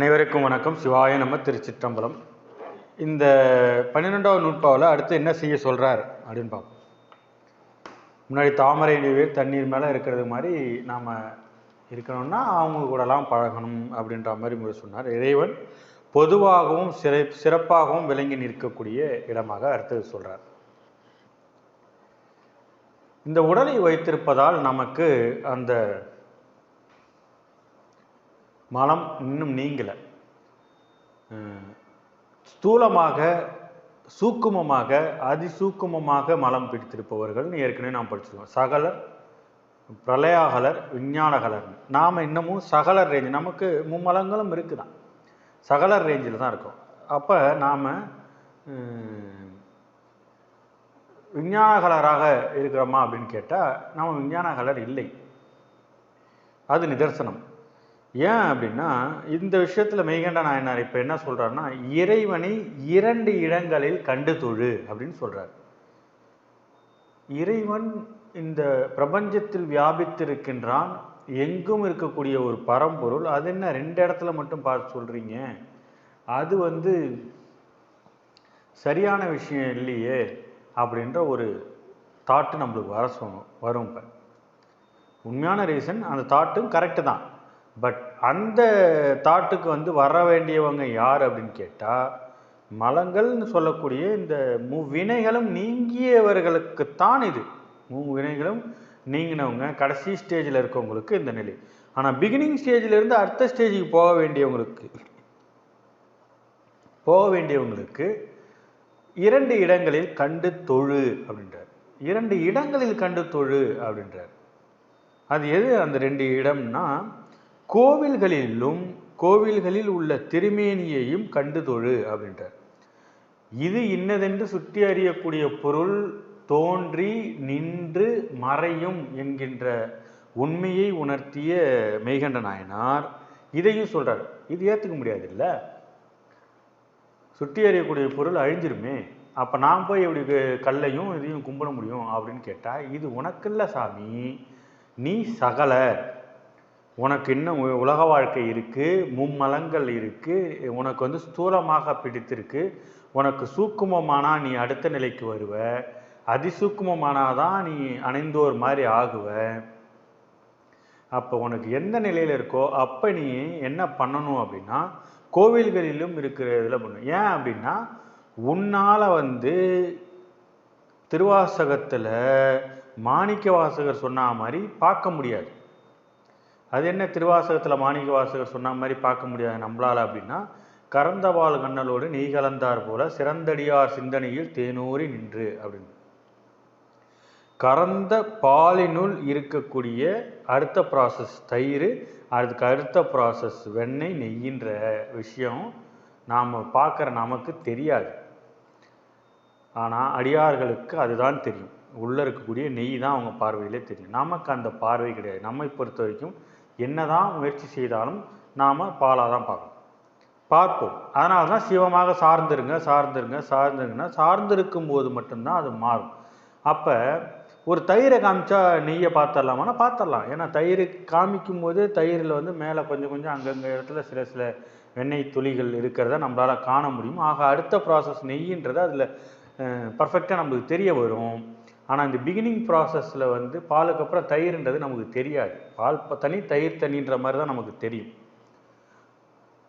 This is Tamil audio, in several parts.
அனைவருக்கும் வணக்கம். சிவாய நம்ம திருச்சிற்றம்பலம். இந்த பன்னிரெண்டாவது நூற்பாவில் அடுத்து என்ன செய்ய சொல்கிறார் அப்படின்னு பார்ப்போம். முன்னாடி தாமரை நீர் தண்ணீர் மேலே இருக்கிறது மாதிரி நாம் இருக்கணும்னா அவங்க கூடலாம் பழகணும் அப்படின்ற மாதிரி முறை சொன்னார். இறைவன் பொதுவாகவும் சிறை சிறப்பாகவும் விளங்கி நிற்கக்கூடிய இடமாக அடுத்தது சொல்கிறார் இந்த உடலை வைத்திருப்பதால் நமக்கு அந்த மலம் இன்னும் நீங்கலை. ஸ்தூலமாக சூக்குமமாக அதிசூக்குமமாக மலம் பிடித்திருப்பவர்கள் ஏற்கனவே நாம் படிச்சிருக்கோம். சகலர் பிரளயாகலர் விஞ்ஞானகலர். நாம் இன்னமும் சகலர் ரேஞ்ச் நமக்கு மும்மலங்களும் இருக்குதான். சகலர் ரேஞ்சில் தான் இருக்கும். அப்போ நாம் விஞ்ஞானகலராக இருக்கிறோமா அப்படின்னு கேட்டால் நாம் விஞ்ஞானகலர் இல்லை. அது நிதர்சனம். ஏன் அப்படின்னா இந்த விஷயத்தில் மெய்கண்ட நாயனார் இப்போ என்ன சொல்கிறாருன்னா இறைவனை இரண்டு இடங்களில் கண்டு தொழு அப்படின்னு சொல்கிறார் இறைவன் இந்த பிரபஞ்சத்தில் வியாபித்திருக்கின்றான் எங்கும் இருக்கக்கூடிய ஒரு பரம்பொருள் அது என்ன ரெண்டு இடத்துல மட்டும் பார்த்து சொல்கிறீங்க அது வந்து சரியான விஷயம் இல்லையே அப்படின்ற ஒரு தாட்டு நம்மளுக்கு வர சொன்னோம் வரும் இப்போ. உண்மையான ரீசன் அந்த தாட்டும் கரெக்டு தான். பட் அந்த தாட்டுக்கு வந்து வர வேண்டியவங்க யார் அப்படின்னு கேட்டால் மலங்கள்னு சொல்லக்கூடிய இந்த மூவினைகளும் நீங்கியவர்களுக்குத்தான் இது. மூவினைகளும் நீங்கினவங்க கடைசி ஸ்டேஜில் இருக்கவங்களுக்கு இந்த நிலை. ஆனால் பிகினிங் ஸ்டேஜில் இருந்து அடுத்த ஸ்டேஜுக்கு போக வேண்டியவங்களுக்கு போக வேண்டியவங்களுக்கு இரண்டு இடங்களில் கண்டு தொழு அப்படின்றார். இரண்டு இடங்களில் கண்டு தொழு அப்படின்றார். அது எது அந்த ரெண்டு இடம்னா கோவில்களிலும் கோவில்களில் உள்ள திருமேனியையும் கண்டு தொழு அப்படின்றார். இது இன்னதென்று சுற்றி அறியக்கூடிய பொருள் தோன்றி நின்று மறையும் என்கின்ற உண்மையை உணர்த்திய மெய்கண்ட நாயனார் இதையும் சொல்றார். இது ஏற்றுக்க முடியாது இல்லை சுற்றி அறியக்கூடிய பொருள் அழிஞ்சிருமே அப்போ நான் போய் எப்படி கல்லையும் இதையும் கும்பிட முடியும் அப்படின்னு கேட்டால் இது உனக்குல்ல சாமி நீ சகலர் உனக்கு இன்னும் உலக வாழ்க்கை இருக்குது மும்மலங்கள் இருக்குது உனக்கு வந்து ஸ்தூலமாக பிடித்திருக்கு உனக்கு சூக்குமமானா நீ அடுத்த நிலைக்கு வருவ அதிசூக்குமமானாதான் நீ அணைந்தோர் மாதிரி ஆகுவ. அப்போ உனக்கு எந்த நிலையில் இருக்கோ அப்போ நீ என்ன பண்ணணும் அப்படின்னா கோவில்களிலும் இருக்கிற இதில் பண்ணணும். ஏன் அப்படின்னா உன்னால் வந்து திருவாசகத்தில் மாணிக்க வாசகர் சொன்ன மாதிரி பார்க்க முடியாது. அது என்ன திருவாசகத்தில் மாணிக்க வாசகர் சொன்ன மாதிரி பார்க்க முடியாது நம்மளால் அப்படின்னா கறந்தவாள் கண்ணலோடு நெய் கலந்தார் போல சிறந்தடியார் சிந்தனையில் தேனூறி நின்று அப்படின்னு. கறந்த பாலினுள் இருக்கக்கூடிய அடுத்த ப்ராசஸ் தயிர் அதுக்கு அடுத்த ப்ராசஸ் வெண்ணெய் நெய்யின்ற விஷயம் நாம் பார்க்குற நமக்கு தெரியாது. ஆனால் அடியார்களுக்கு அதுதான் தெரியும். உள்ளே இருக்கக்கூடிய நெய் தான் அவங்க பார்வையிலே தெரியும். நமக்கு அந்த பார்வை கிடையாது. நம்மை பொறுத்த வரைக்கும் என்னதான் முயற்சி செய்தாலும் நாம் பாலாக தான் பார்க்கணும். பார்ப்போம். அதனால தான் சிவமாக சார்ந்திருங்க சார்ந்திருங்க சார்ந்திருங்கன்னா சார்ந்திருக்கும் போது மட்டும்தான் அது மாறும். அப்போ ஒரு தயிரை காமிச்சா நெய்யை பார்த்துடலாமான்னா பார்த்துடலாம். ஏன்னா தயிர் காமிக்கும் போது தயிரில் வந்து மேலே கொஞ்சம் கொஞ்சம் அங்கங்கே இடத்துல சில சில வெண்ணெய் துளிகள் இருக்கிறத நம்மளால் காண முடியும். ஆக அடுத்த ப்ராசஸ் நெய்யின்றது அதில் பர்ஃபெக்டாக நம்மளுக்கு தெரிய வரும். ஆனால் இந்த பிகினிங் ப்ராசஸில் வந்து பாலுக்கு அப்புறம் தயிர்ன்றது நமக்கு தெரியாது. பால் தனி தயிர் தண்ணின்ற மாதிரி தான் நமக்கு தெரியும்.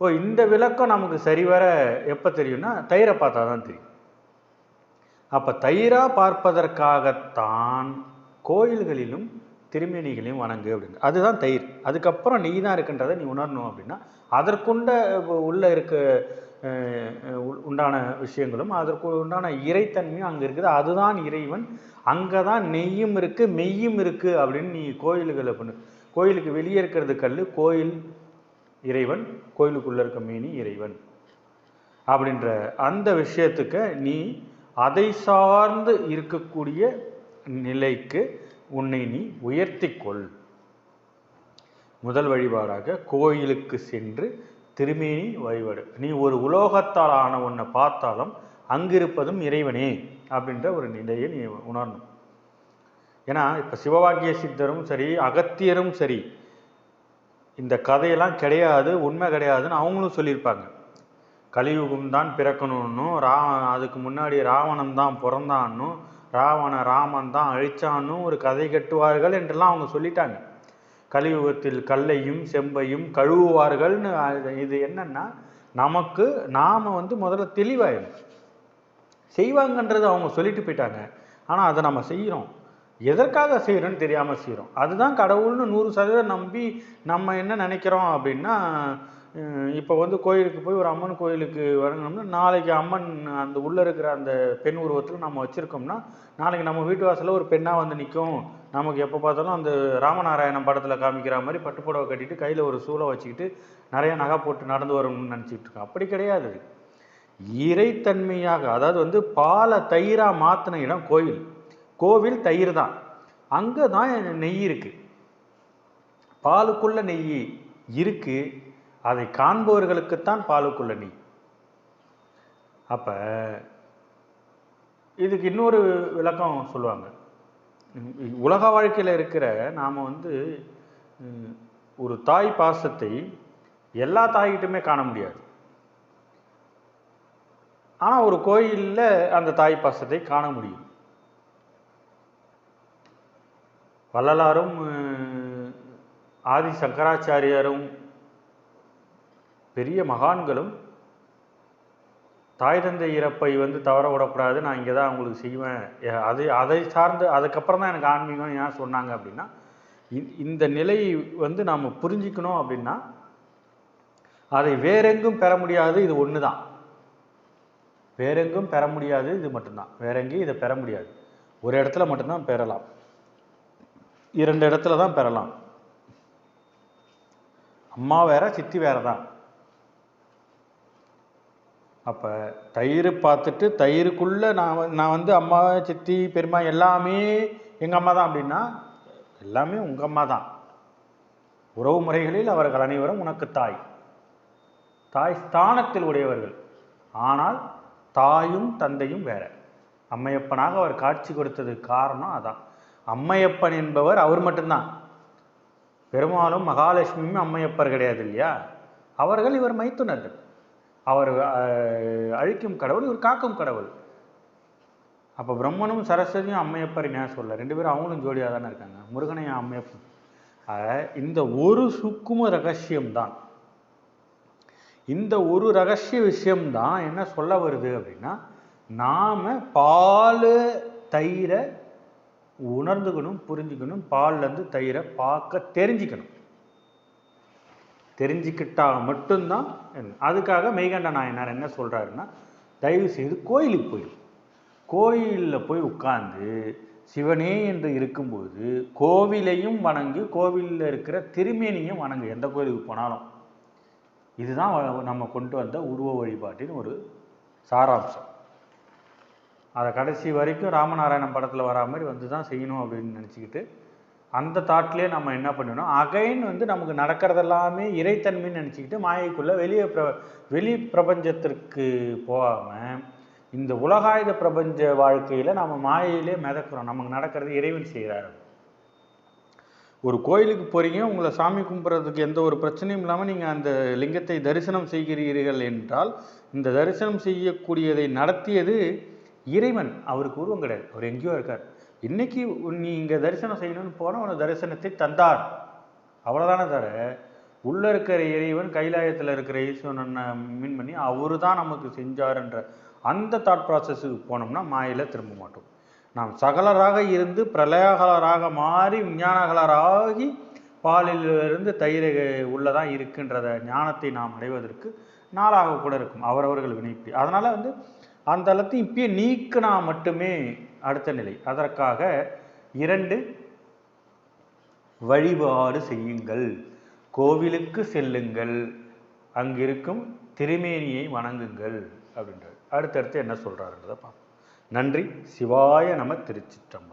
ஓ இந்த விளக்கம் நமக்கு சரிவர எப்போ தெரியும்னா தயிரை பார்த்தா தான் தெரியும். அப்போ தயிராக பார்ப்பதற்காகத்தான் கோயில்களிலும் திருமேனிகளையும் வணங்கு அப்படின்னு. அதுதான் தயிர். அதுக்கப்புறம் நெய் தான் இருக்குன்றதை நீ உணரணும் அப்படின்னா அதற்குண்ட உள்ள இருக்க உண்டான விஷயங்களும் அதற்கு உண்டான இறைத்தன்மையும் அங்கே இருக்குது. அதுதான் இறைவன். அங்கே தான் நெய்யும் இருக்குது மெய்யும் இருக்குது அப்படின்னு நீ கோயில்களை பண்ணு. கோயிலுக்கு வெளியே இருக்கிறது கல் கோயில் இறைவன் கோயிலுக்குள்ளே இருக்க மீனி இறைவன். அப்படின்ற அந்த விஷயத்துக்கு நீ அதை சார்ந்து இருக்கக்கூடிய நிலைக்கு உன்னை நீ உயர்த்திக்கொள். முதல் வழிபாடாக கோயிலுக்கு சென்று திருமேனி வழிபாடு. நீ ஒரு உலோகத்தால் ஆன ஒன்றை பார்த்தாலும் அங்கிருப்பதும் இறைவனே அப்படின்ற ஒரு நிலையை நீ உணரணும். ஏன்னா இப்போ சிவவாக்கிய சித்தரும் சரி அகத்தியரும் சரி இந்த கதையெல்லாம் கிடையாது உண்மை கிடையாதுன்னு அவங்களும் சொல்லியிருப்பாங்க. கலியுகம் தான் பிறக்கணும்னும் ரா அதுக்கு முன்னாடி ராவணன் தான் பிறந்தான்னும் ராவண ராமன் தான் அழிச்சான்னும் ஒரு கதை கட்டுவார்கள் என்றெல்லாம் அவங்க சொல்லிட்டாங்க. கலியுகத்தில் கல்லையும் செம்பையும் கழுவுவார்கள்னு அது- இது என்னன்னா நமக்கு நாம் வந்து முதல்ல தெளிவாயிடும் செய்வாங்கன்றது அவங்க சொல்லிட்டு போயிட்டாங்க. ஆனால் அதை நம்ம செய்கிறோம் எதற்காக செய்கிறோன்னு தெரியாமல் செய்கிறோம் அதுதான் கடவுள்னு நூறு சதவீதம் நம்பி நம்ம என்ன நினைக்கிறோம் அப்படின்னா இப்போ வந்து கோயிலுக்கு போய் ஒரு அம்மன் கோயிலுக்கு வரணும்னா நாளைக்கு அம்மன் அந்த உள்ளே இருக்கிற அந்த பெண் உருவத்தில் நம்ம வச்சுருக்கோம்னா நாளைக்கு நம்ம வீட்டு வாசலில் ஒரு பெண்ணாக வந்து நிற்கும் நமக்கு எப்போ பார்த்தாலும் அந்த ராமநாராயணம் படத்தில் காமிக்கிற மாதிரி பட்டு புடவை கட்டிட்டு கையில் ஒரு சூளை வச்சுக்கிட்டு நிறைய நகை போட்டு நடந்து வரணும்னு நினச்சிட்டு இருக்கோம் அப்படி கிடையாது இறைத்தன்மையாக அதாவது வந்து பாலை தயிராக மாற்றின இடம் கோயில். கோவில் தயிர் தான். அங்கே தான் நெய் இருக்குது பாலுக்குள்ள நெய் இருக்குது அதை காண்பவர்களுக்குத்தான் பாலுக்குள்ள நெய். அப்போ இதுக்கு இன்னொரு விளக்கம் சொல்லுவாங்க. உலக வாழ்க்கையில் இருக்கிற நாம் வந்து ஒரு தாய் பாசத்தை எல்லா தாய்கிட்டுமே காண முடியாது. ஆனால் ஒரு கோயிலில் அந்த தாய் பாசத்தை காண முடியும். வள்ளலாரும் ஆதி சங்கராச்சாரியாரும் பெரிய மகான்களும் தாய் தந்தை இறப்பை வந்து தவற விடக்கூடாது நான் இங்கே தான் அவங்களுக்கு செய்வேன். அது அதை சார்ந்து அதுக்கப்புறம் தான் எனக்கு ஆன்மீகம் ஏன் சொன்னாங்க அப்படின்னா இந்த நிலை வந்து நாம் புரிஞ்சிக்கணும் அப்படின்னா அதை வேறெங்கும் பெற முடியாது இது ஒன்று தான் வேறெங்கும் பெற முடியாது இது மட்டும்தான். வேறெங்கேயும் இதை பெற முடியாது. ஒரு இடத்துல மட்டும்தான் பெறலாம். இரண்டு இடத்துல தான் பெறலாம். அம்மா வேற சித்தி வேற தான் அப்போ தயிர் பார்த்துட்டு தயிருக்குள்ளே நான் நான் வந்து அம்மா சித்தி பெருமா எல்லாமே எங்கள் அம்மா தான் அப்படின்னா எல்லாமே உங்கள் அம்மா தான். உறவு முறைகளில் அவர்கள் அனைவரும் உனக்கு தாய். தாய் ஸ்தானத்தில் உடையவர்கள். ஆனால் தாயும் தந்தையும் வேற. அம்மையப்பனாக அவர் காட்சி கொடுத்ததுக்கு காரணம் அதான். அம்மையப்பன் என்பவர் அவர் மட்டும்தான். பெருமாளும் மகாலட்சுமியும் அம்மையப்பர் கிடையாது இல்லையா? அவர்கள் இவர் மைத்துனர்கள் அவர் அழிக்கும் கடவுள் இவர் காக்கும் கடவுள். அப்போ பிரம்மனும் சரஸ்வதியும் அம்மையப்பர் ஏன் சொல்ல ரெண்டு பேரும் அவங்களும் ஜோடியாக தானே இருக்காங்க. முருகனையும் அம்மையப்பன். ஆக, இந்த ஒரு சுக்கும ரகசியம்தான். இந்த ஒரு ரகசிய விஷயம்தான் என்ன சொல்ல வருது அப்படின்னா நாம் பால் தயிரை உணர்ந்துக்கணும் புரிஞ்சுக்கணும் பால்லேருந்து தயிரை பார்க்க தெரிஞ்சுக்கணும். தெரிஞ்சுக்கிட்டா மட்டும்தான் அதுக்காக மெய்கண்ட நாயனார் என்ன சொல்கிறாருன்னா தயவு செய்து கோயிலுக்கு போயிடும் கோயிலில் போய் உட்கார்ந்து சிவனே என்று இருக்கும்போது கோவிலையும் வணங்கு கோவிலில் இருக்கிற திருமேனியும் வணங்கு எந்த கோயிலுக்கு போனாலும். இதுதான் நம்ம கொண்டு வந்த உருவ வழிபாட்டின் ஒரு சாராம்சம். அதை கடைசி வரைக்கும் ராமநாராயணன் படத்தில் வரா மாதிரி வந்து தான் செய்யணும் அப்படின்னு நினச்சிக்கிட்டு அந்த தாட்லேயே நம்ம என்ன பண்ணணும் அகைன் வந்து நமக்கு நடக்கிறதெல்லாமே இறைத்தன்மைன்னு நினச்சிக்கிட்டு மாயைக்குள்ளே வெளியே பிர வெளி பிரபஞ்சத்திற்கு போகாமல் இந்த உலகாயுத பிரபஞ்ச வாழ்க்கையில் நம்ம மாயையிலே மிதக்கிறோம். நமக்கு நடக்கிறது இறைவன் செய்கிறாரு ஒரு கோயிலுக்கு போகிறீங்க உங்களை சாமி கும்பிட்றதுக்கு எந்த ஒரு பிரச்சனையும் இல்லாமல் நீங்கள் அந்த லிங்கத்தை தரிசனம் செய்கிறீர்கள் என்றால் இந்த தரிசனம் செய்யக்கூடியதை நடத்தியது இறைவன். அவருக்கு உருவம் கிடையாது. அவர் எங்கேயோ இருக்கார். இன்னைக்கு நீ இங்கே தரிசனம் செய்யணும்னு போனால் உனக்கு தரிசனத்தை தந்தார் அவ்வளோதானே தவிர உள்ள இருக்கிற இறைவன் கைலாயத்தில் இருக்கிற ஈஸ்வரனை மீன் பண்ணி அவரு தான் நமக்கு செஞ்சாருன்ற அந்த தாட் ப்ராசஸுக்கு போனோம்னா மாயில திரும்ப மாட்டோம். நாம் சகலராக இருந்து பிரளயகலராக மாறி விஞ்ஞானகலராகி பாலிலிருந்து தயிர் உள்ளதான் இருக்குன்றத ஞானத்தை நாம் அடைவதற்கு நாளாக கூட இருக்கும். அவரவர்கள் வினைப்பி அதனால வந்து அந்த தளத்தை இப்பயே நீக்கினா மட்டுமே அடுத்த நிலை. அதற்காக இரண்டு வழிபாடு செய்யுங்கள். கோவிலுக்கு செல்லுங்கள். அங்கிருக்கும் திருமேனியை வணங்குங்கள் அப்படின்றார். அடுத்தடுத்து என்ன சொல்கிறாருன்றதை பார்ப்போம். நன்றி. சிவாய நம திருச்சிற்றம்